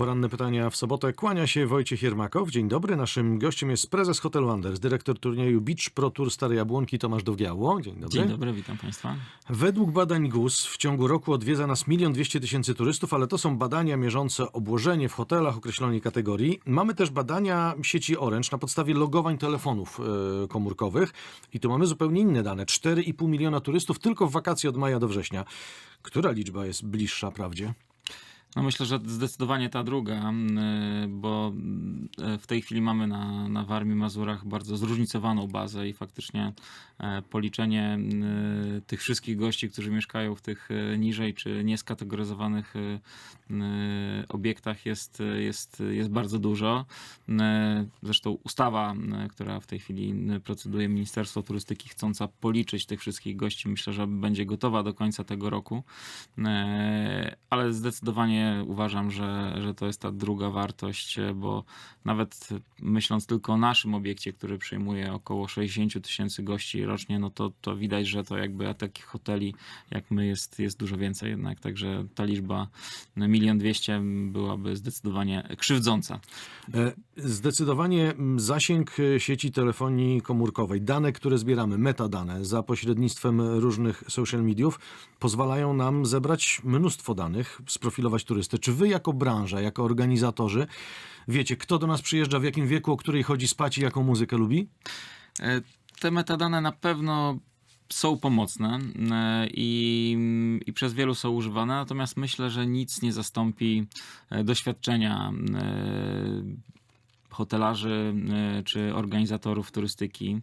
Poranne pytania w sobotę. Kłania się Wojciech Jermakow. Dzień dobry. Naszym gościem jest prezes Hotelu Anders, dyrektor turnieju Beach Pro Tour Starej Jabłonki Tomasz Dowgiało. Dzień dobry. Dzień dobry, witam Państwa. Według badań GUS w ciągu roku odwiedza nas milion dwieście tysięcy turystów, ale to są badania mierzące obłożenie w hotelach określonej kategorii. Mamy też badania sieci Orange na podstawie logowań telefonów e, komórkowych i tu mamy zupełnie inne dane. 4,5 miliona turystów tylko w wakacje od maja do września. Która liczba jest bliższa prawdzie? No myślę, że zdecydowanie ta druga, y, bo y, w tej chwili mamy na, na Warmii Mazurach bardzo zróżnicowaną bazę i faktycznie e, policzenie tych wszystkich gości, którzy mieszkają w tych e, niżej czy nieskategoryzowanych e, obiektach jest, jest, jest bardzo dużo. Zresztą ustawa, która w tej chwili proceduje Ministerstwo Turystyki chcąca policzyć tych wszystkich gości, myślę, że będzie gotowa do końca tego roku, ale zdecydowanie uważam, że, że to jest ta druga wartość, bo nawet myśląc tylko o naszym obiekcie, który przyjmuje około 60 tysięcy gości rocznie, no to, to widać, że to jakby takich hoteli jak my jest, jest dużo więcej jednak, także ta liczba milion dwieście byłaby zdecydowanie krzywdząca. E, zdecydowanie zasięg sieci telefonii komórkowej, dane, które zbieramy, metadane za pośrednictwem różnych social mediów, pozwalają nam zebrać mnóstwo danych, sprofilować turystę. Czy wy jako branża, jako organizatorzy wiecie, kto do nas przyjeżdża, w jakim wieku, o której chodzi spać i jaką muzykę lubi? E, te metadane na pewno są pomocne e, i, i, przez wielu są używane, natomiast myślę, że nic nie zastąpi e, doświadczenia hotelarzy czy organizatorów turystyki.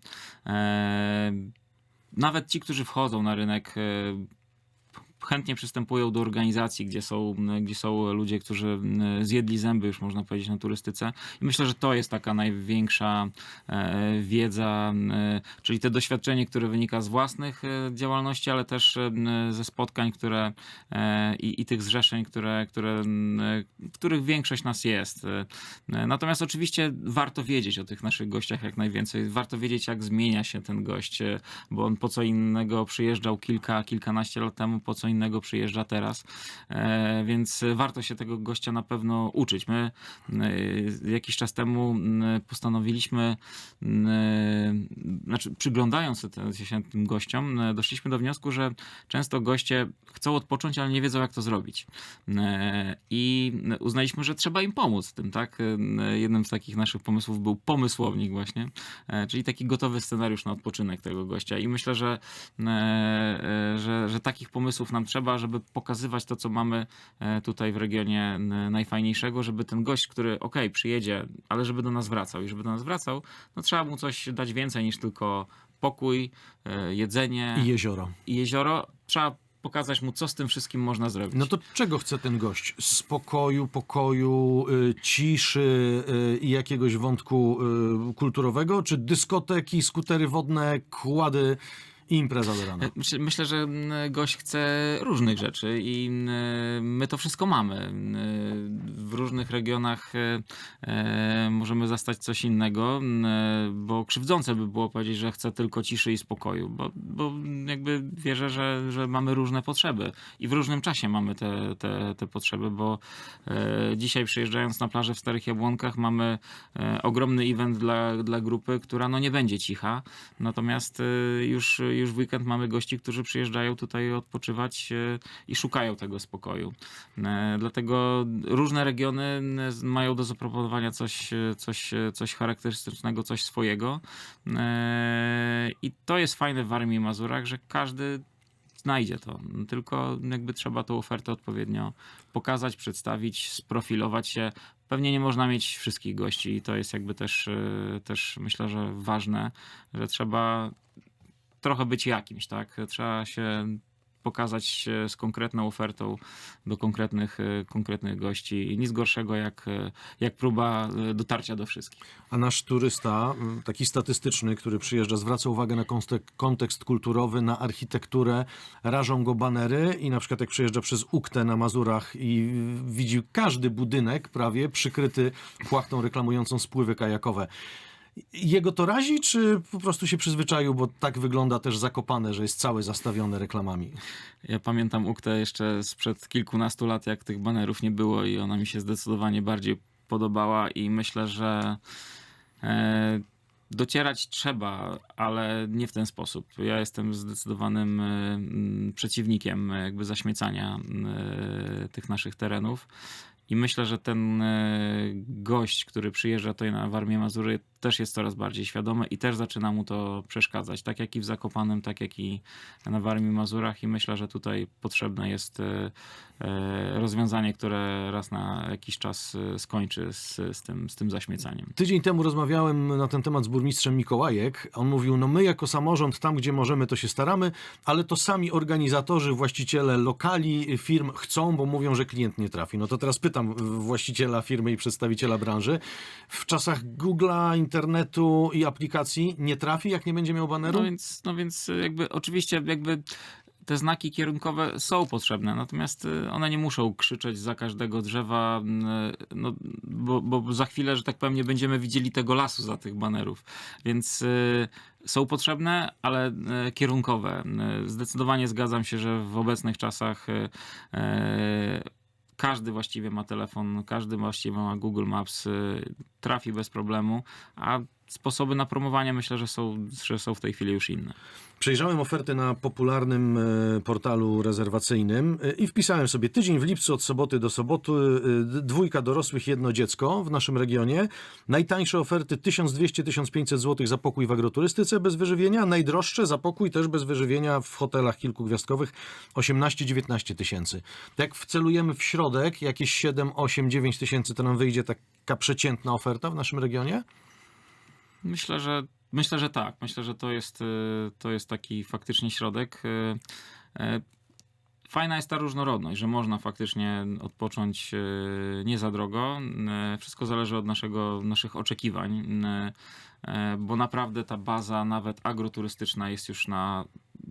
Nawet ci, którzy wchodzą na rynek chętnie przystępują do organizacji, gdzie są, gdzie są ludzie, którzy zjedli zęby, już można powiedzieć, na turystyce. I myślę, że to jest taka największa e, wiedza, e, czyli te doświadczenie, które wynika z własnych e, działalności, ale też ze spotkań, które i, i tych zrzeszeń, które, które, których większość nas jest. Natomiast oczywiście warto wiedzieć o tych naszych gościach jak najwięcej. Warto wiedzieć, jak zmienia się ten gość, bo on po co innego przyjeżdżał kilka, kilkanaście lat temu, po co innego przyjeżdża teraz, e, więc warto się tego gościa na pewno uczyć. My e, jakiś czas temu postanowiliśmy, znaczy przyglądając się tym gościom, doszliśmy do wniosku, że często goście chcą odpocząć, ale nie wiedzą jak to zrobić. E, I uznaliśmy, że trzeba im pomóc w tym, tak? Jednym z takich naszych pomysłów był pomysłownik właśnie, czyli taki gotowy scenariusz na odpoczynek tego gościa. I myślę, że, że, że takich pomysłów nam trzeba, żeby pokazywać to, co mamy e, tutaj w regionie najfajniejszego, żeby ten gość, który ok, przyjedzie, ale żeby do nas wracał i żeby do nas wracał, no trzeba mu coś dać więcej niż tylko pokój, e, jedzenie i jezioro. I jezioro. Trzeba pokazać mu, co z tym wszystkim można zrobić. No to czego chce ten gość? Spokoju, pokoju, y, ciszy y, i jakiegoś wątku y, kulturowego? Czy dyskoteki, skutery wodne, kłady impreza do rana. Myślę, myślę, że gość chce różnych rzeczy i my to wszystko mamy. W różnych regionach e, e, możemy zastać coś innego, bo krzywdzące by było powiedzieć, że chce tylko ciszy i spokoju, bo, bo jakby wierzę, że, że mamy różne potrzeby i w różnym czasie mamy te, te, te potrzeby, bo e, dzisiaj przyjeżdżając na plażę w Starych Jabłonkach mamy ogromny event dla, dla grupy, która no nie będzie cicha, natomiast już już w weekend mamy gości, którzy przyjeżdżają tutaj odpoczywać e, i szukają tego spokoju. E, dlatego różne regiony mają do zaproponowania coś, e, coś, coś charakterystycznego, coś swojego. I to jest fajne w Warmii i Mazurach, że każdy znajdzie to. Tylko jakby trzeba tą ofertę odpowiednio pokazać, przedstawić, sprofilować się. Pewnie nie można mieć wszystkich gości i to jest jakby też, też myślę, że ważne, że trzeba trochę być jakimś, tak? Trzeba się pokazać z konkretną ofertą do konkretnych, e, konkretnych gości. Nic gorszego jak, e, jak próba e, dotarcia do wszystkich. A nasz turysta, taki statystyczny, który przyjeżdża, zwraca uwagę na kontekst kulturowy, na architekturę, rażą go banery i na przykład jak przyjeżdża przez Uktę na Mazurach i widzi każdy budynek prawie przykryty płachtą reklamującą spływy kajakowe Jego to razi, czy po prostu się przyzwyczaił, bo tak wygląda też Zakopane, że jest całe zastawione reklamami? Ja pamiętam Uktę jeszcze sprzed kilkunastu lat, jak tych banerów nie było i ona mi się zdecydowanie bardziej podobała i myślę, że e, docierać trzeba, ale nie w ten sposób. Ja jestem zdecydowanym e, przeciwnikiem e, jakby zaśmiecania e, tych naszych terenów. I myślę, że ten e, gość, który przyjeżdża tutaj na Warmię Mazury, też jest coraz bardziej świadomy i też zaczyna mu to przeszkadzać. Tak jak i w Zakopanem, tak jak i na Warmii Mazurach. I myślę, że tutaj potrzebne jest e, e, rozwiązanie, które raz na jakiś czas e, skończy z, z, tym, z tym zaśmiecaniem. Tydzień temu rozmawiałem na ten temat z burmistrzem Mikołajek. On mówił, no my jako samorząd, tam gdzie możemy, to się staramy, ale to sami organizatorzy, właściciele lokali, firm chcą, bo mówią, że klient nie trafi. No to teraz pytam właściciela firmy i przedstawiciela branży. W czasach Google'a, internetu i aplikacji nie trafi, jak nie będzie miał baneru? No więc, no więc jakby oczywiście jakby te znaki kierunkowe są potrzebne, natomiast y, one nie muszą krzyczeć za każdego drzewa, y, no, bo, bo za chwilę, że tak powiem, nie będziemy widzieli tego lasu za tych banerów. Więc y, są potrzebne, ale y, kierunkowe. Y, Zdecydowanie zgadzam się, że w obecnych czasach y, y, każdy właściwie ma telefon, każdy właściwie ma Google Maps, y, trafi bez problemu, a sposoby na promowanie myślę, że są, że są w tej chwili już inne. Przejrzałem oferty na popularnym e, portalu rezerwacyjnym e, i wpisałem sobie tydzień w lipcu od soboty do soboty, e, dwójka dorosłych, jedno dziecko w naszym regionie. Najtańsze oferty 1200-1500 zł za pokój w agroturystyce bez wyżywienia, najdroższe za pokój też bez wyżywienia w hotelach kilkugwiazdkowych 18-19 tysięcy. Jak wcelujemy w środek jakieś 7, 8, 9 tysięcy, to nam wyjdzie taka przeciętna oferta w naszym regionie? Myślę, że myślę, że tak. Myślę, że to jest, y, to jest taki faktycznie środek. Y, y, Fajna jest ta różnorodność, że można faktycznie odpocząć nie za drogo. Wszystko zależy od naszego, naszych oczekiwań, bo naprawdę ta baza, nawet agroturystyczna, jest już na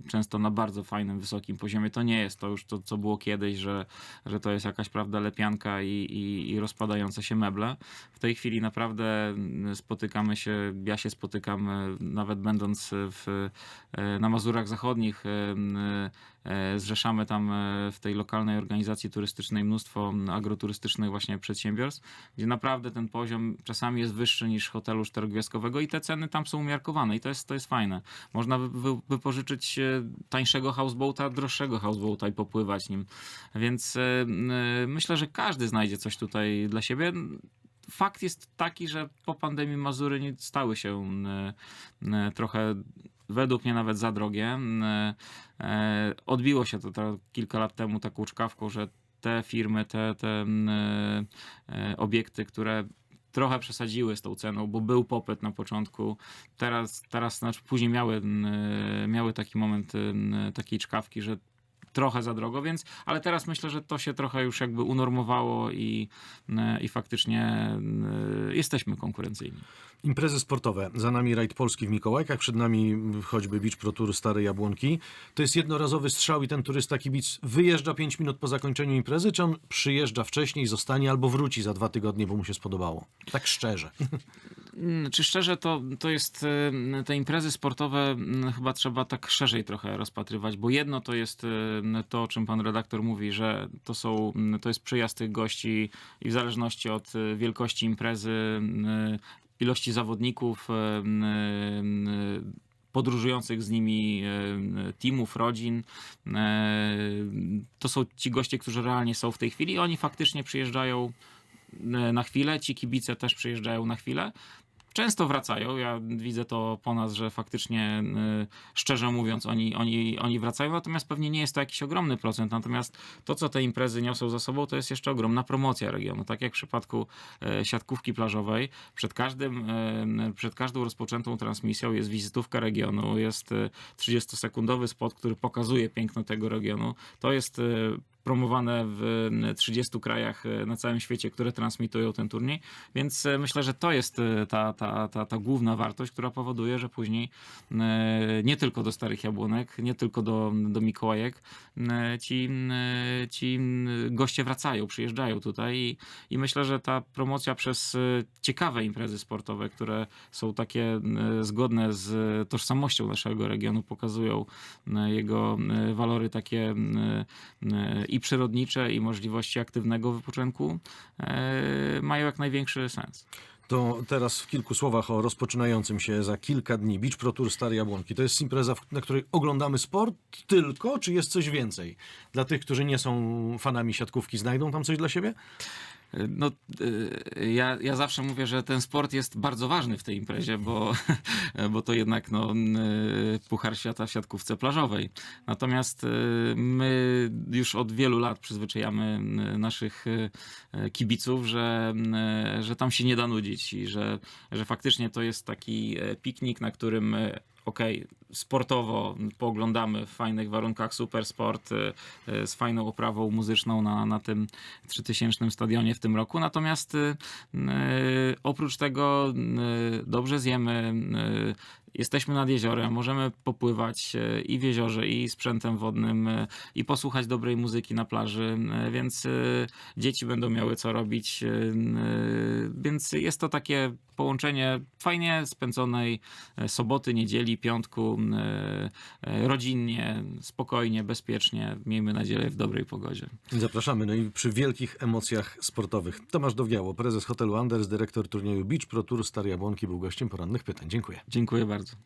często na bardzo fajnym, wysokim poziomie. To nie jest to już to, co było kiedyś, że, że to jest jakaś prawda lepianka i, i, i rozpadające się meble. W tej chwili naprawdę mm, spotykamy się, ja się spotykam e, nawet będąc w, e, na Mazurach Zachodnich, e, zrzeszamy tam w tej lokalnej organizacji turystycznej mnóstwo agroturystycznych właśnie przedsiębiorstw, gdzie naprawdę ten poziom czasami jest wyższy niż hotelu czterogwiazdkowego i te ceny tam są umiarkowane i to jest, to jest fajne. Można wy, wy, wypożyczyć tańszego houseboata, droższego houseboata i popływać nim. Więc e, myślę, że każdy znajdzie coś tutaj dla siebie. Fakt jest taki, że po pandemii Mazury nie stały się e, e, trochę według mnie nawet za drogie. Odbiło się to, kilka lat temu taką czkawką, że te firmy, te, te obiekty, które trochę przesadziły z tą ceną, bo był popyt na początku. Teraz, teraz znaczy później miały, e, miały taki moment m, takiej czkawki, że trochę za drogo, więc, ale teraz myślę, że to się trochę już jakby unormowało i, e, i faktycznie e, jesteśmy konkurencyjni. Imprezy sportowe. Za nami rajd Polski w Mikołajkach, przed nami choćby Beach Pro Tour Stare Jabłonki. To jest jednorazowy strzał i ten turysta kibic wyjeżdża 5 minut po zakończeniu imprezy, czy on przyjeżdża wcześniej, zostanie albo wróci za dwa tygodnie, bo mu się spodobało? Tak szczerze. Czy szczerze, to, to jest e, te imprezy sportowe chyba trzeba tak szerzej trochę rozpatrywać, bo jedno to jest to, o czym pan redaktor mówi, że to są, to jest przyjazd tych gości i w zależności od e, wielkości imprezy, mm, ilości zawodników, e, podróżujących z nimi e, teamów, rodzin. E, To są ci goście, którzy realnie są w tej chwili i oni faktycznie przyjeżdżają e, na chwilę, ci kibice też przyjeżdżają na chwilę. Często wracają. Ja widzę to po nas, że faktycznie, y, szczerze mówiąc, oni, oni, oni wracają, natomiast pewnie nie jest to jakiś ogromny procent. Natomiast to, co te imprezy niosą za sobą, to jest jeszcze ogromna promocja regionu. Tak jak w przypadku e, siatkówki plażowej, przed, każdym, e, przed każdą rozpoczętą transmisją jest wizytówka regionu, jest e, 30-sekundowy spot, który pokazuje piękno tego regionu. To jest e, promowane w 30 krajach e, na całym świecie, które transmitują ten turniej, więc e, myślę, że to jest e, ta, ta, ta, ta główna wartość, która powoduje, że później e, nie tylko do Starych Jabłonek, nie tylko do, do Mikołajek e, ci, ci goście wracają, przyjeżdżają tutaj i, i myślę, że ta promocja przez ciekawe imprezy sportowe, które są takie zgodne z tożsamością naszego regionu, pokazują jego walory takie i przyrodnicze, i możliwości aktywnego wypoczynku, e, mają jak największy sens. To teraz w kilku słowach o rozpoczynającym się za kilka dni Beach Pro Tour Stare Jabłonki. To jest impreza, na której oglądamy sport tylko, czy jest coś więcej? Dla tych, którzy nie są fanami siatkówki, znajdą tam coś dla siebie? No, y, ja, ja zawsze mówię, że ten sport jest bardzo ważny w tej imprezie, bo, bo to jednak no, y, Puchar Świata w siatkówce plażowej. Natomiast y, my już od wielu lat przyzwyczajamy naszych kibiców, że, że tam się nie da nudzić i że, że faktycznie to jest taki e, piknik, na którym okej, sportowo pooglądamy w fajnych warunkach super sport y, y, z fajną oprawą muzyczną na, na tym 3000 stadionie w tym roku. Natomiast y, oprócz tego dobrze zjemy, jesteśmy nad jeziorem, możemy popływać i w jeziorze, i sprzętem wodnym, i posłuchać dobrej muzyki na plaży, więc dzieci będą miały co robić. Więc jest to takie połączenie fajnie spędzonej soboty, niedzieli, piątku, rodzinnie, spokojnie, bezpiecznie. Miejmy nadzieję w dobrej pogodzie. Zapraszamy, no i przy wielkich emocjach sportowych. Tomasz Dowiało, prezes hotelu Anders, dyrektor turnieju Beach Pro Tour Stare Jabłonki był gościem porannych pytań. Dziękuję. Dziękuję bardzo.